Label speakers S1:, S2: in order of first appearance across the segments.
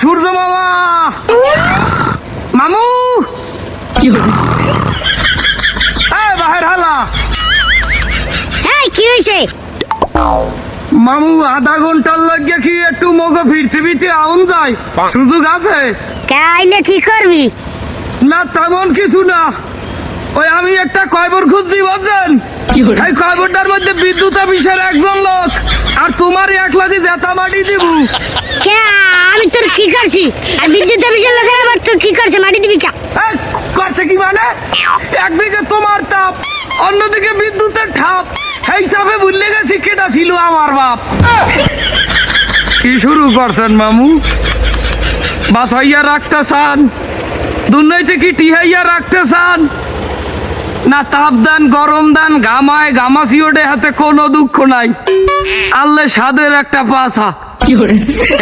S1: সূর্য মামা! মামু! এই বাহির হালা!
S2: এই কি হয়েছে
S1: মামু আধা ঘণ্টার লাগে কি একটু মগো ফিরতে আউন যায়? সুযোগ আছে?
S2: কে কি করবি?
S1: না তেমন কিছু না। ওই আমি একটা কয়বর খুঁজছি বুঝছেন? এই কয়বরটার মধ্যে বিদ্যুৎ অফিসের একজন লোক আর তোমার এক লাগে জেতা মাটি দিব।
S2: কে আমি তোর কি করছি? আর বিদ্যুৎ অফিসের লোকের আবার তোর কি করছে? মাটি দিবি কে
S1: করছে কি মানে? একদিকে তোমার তাপ, অন্যদিকে বিদ্যুতের ঠাপ। এই চাপে ভুললে গেছি কেটা ছিল আমার বাপ। কি শুরু করছেন, মামু? বাসাইয়া রাখতে চান। দুর্নৈতে কি টিহাইয়া রাখতে চান? না তাপ দেন গরম দেন গামায় গামাসি ওঠে হাতে কোনো দুঃখ নাই। আল্লে সাদের একটা পাছা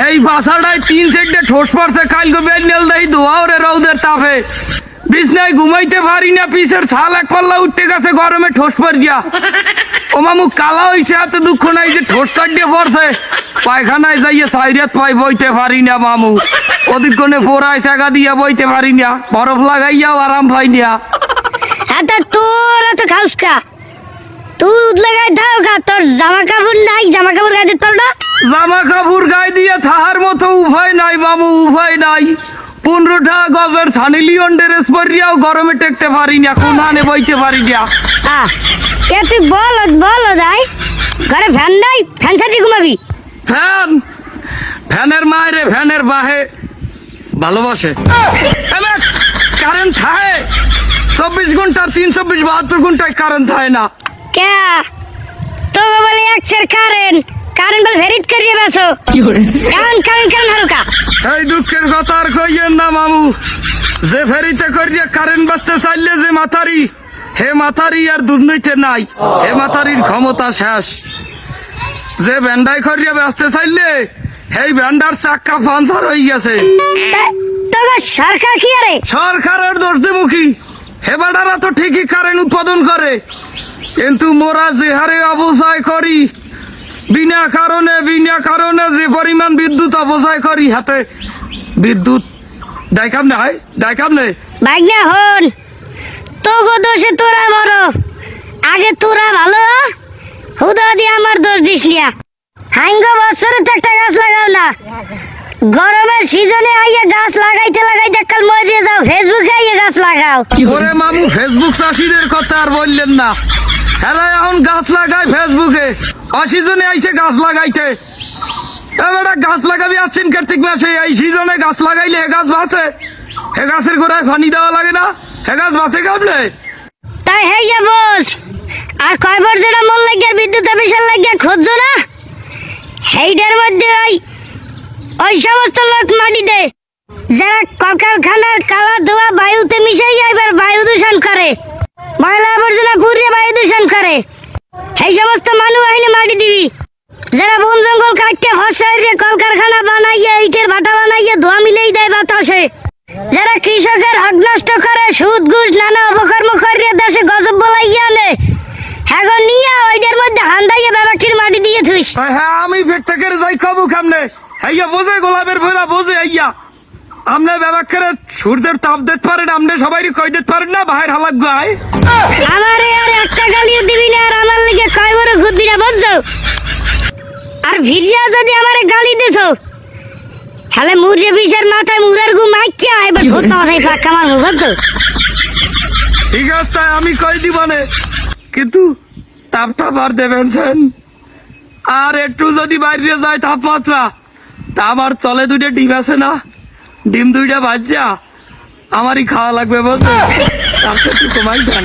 S1: এই বাসাটায় তিন সেটে ঠোস পড়ছে কালকে বেন্ডেল দেই ধোয়া ওরে রৌদের তাপে। বিছনায় ঘুমাইতে পারি না পিসের ছাল এক পাল্লা উঠতে গেছে গরমে ঠোস পর গিয়া। ও মামু কালা হইছে হাতে দুঃখ নাই যে ঠোস চাটিয়ে পড়ছে। পায়খানায় যাইয়ে সাইরাত পাই বইতে পারি না মামু। ওদিক কোনে পোড়ায় চাকা দিয়া বইতে পারি না বরফ লাগাইয়াও আরাম পাই না।
S2: এত তোর এত খাউস কা? তুই লাগাই দাও কা তোর জামা কাপড় নাই জামা কাপড় গায়ে দিতে পারো না?
S1: জামা কাপড় গায়ে দিয়ে থাহার মতো উভয় নাই মামু উভয় নাই। পনেরোটা গজের সানি লিওন ড্রেস পরিয়াও গরমে টেকতে পারি না কোনানে বইতে পারি না
S2: আহ কে তুই বল বল যাই ঘরে ফ্যান নাই ফ্যান সাথে ঘুমাবি?
S1: ফ্যান? ফ্যানের মায়েরে ফ্যানের বাহে ভালোবাসে। কারেন্ট থাকে চব্বিশ ঘণ্টার তিন চব্বিশ বাহাত্তর ঘন্টায় কারেন্ট থাকে না।
S2: কে? তো বলে এক সের কারেন্ট কারেন্ট বল ভেরিট করিয়ে বেসো হালকা?
S1: এই দুঃখের কথা আর কইয়েন না মামু। যে ফেরিতে করিয়া কারেন্ট বাঁচতে চাইলে যে মাথারি হে মাথারি আর দুর্নীতি নাই। হে মাথারির ক্ষমতা শেষ। যে ব্যান্ডাই করিয়া বাঁচতে চাইলে সেই ব্যান্ডার চাক্কা পাঞ্চার হয়ে গেছে।
S2: তবে সরকার কি আরে?
S1: সরকারের দোষ দেবুকি হে বেটারা তো ঠিকই কারেন্ট উৎপাদন করে, কিন্তু মোরা যে হারে অবসায় করি, বিনা কারণে বিনা কারণে যে পরিমাণ বিদ্যুৎ অবসায় করি হাতে, বিদ্যুৎ দেখাম না হয় দেখাম নে
S2: বাইক না হন তো গো দোষে তোরা মরো, আগে তোরা ভালো, হুদা দিয়ে আমার দোষ দিস নিয়া হাঙ্গ বছরে তো একটা গাছ লাগাও না। গরমের সিজনে আইয়া গাছ লাগাইতে লাগাইতে কাল মরিয়ে যাও ফেসবুকে আইয়া গাছ লাগাও।
S1: ওরে মামু ফেসবুক চাষিদের কথা আর বললেন না। হ্যাঁ এখন গাছ লাগায় ফেসবুকে অসিজনে আইছে গাছ লাগাইতে। এবারে গাছ লাগাবি আসছেন কার্তিক মাসে? এই সিজনে গাছ লাগাইলে হে গাছ বাঁচে। হে গাছের গোড়ায় পানি দেওয়া লাগে না। হে গাছ বাঁচে কামলে
S2: তাই হেইয়া বস। আর কয়বার যেটা মন লাগিয়া বিদ্যুৎ অফিসের লাগিয়া খুঁজছো না? সেইটার মধ্যে ওই ওই সমস্ত লোক মাটি দেয় যারা কলকারখানার কালা ধোয়া বায়ুতে মিশাইয়া এবার বায়ু দূষণ করে। ময়লা আবর্জনা পুড়িয়ে বায়ু দূষণ করে। সেই সমস্ত মানুষ আইনে মাটি দিবি। যারা বন জঙ্গল কাটতে ফসাইরে কলকারখানা বানাইয়ে, ইটের ভাটা বানাইয়ে ধোয়া মিলেই দেয় বাতাসে। যারা কৃষকের হক নষ্ট করে, সুদ, ঘুষ, নানা অপকর্ম করিয়ে দেশে গজব বলাইয়া নে এখন নিয়ে ওইটার মধ্যে হান্দাইয়া ব্যাপারটির মাটি দিয়ে থুইস
S1: হ্যাঁ হ্যাঁ আমি ফের থেকে যাই খাব কামনে? হাইয়া বোঝে গোলাপের ভোলা বোঝে আইয়া আমনে ব্যবহার করে সূর্যের তাপ দিতে পারেন আমনে সবাই কই দিতে পারেন না বাহির হালাক গায়
S2: আমারে আর একটা গালিও দিবি না আর আমার লিগে কয় বড় ঘুরবি না বুঝছ? আর ভিড়িয়া যদি আমারে গালি দিছো তাহলে মুরগে বিষের মাথায় মুরের গু মাইকিয়া এবার ভূত মাথায় ফাঁকা আমার মুখ বুঝছ?
S1: ঠিক আছে আমি কই দিবানে কিন্তু তাপটা আর দেবেন। আর একটু যদি বাইরে যায় তাপমাত্রা তা আমার তলে দুইটা ডিম আছে না। ডিম দুইটা বাজা আমারই খাওয়া লাগবে বলতে তারপর একটু দেন।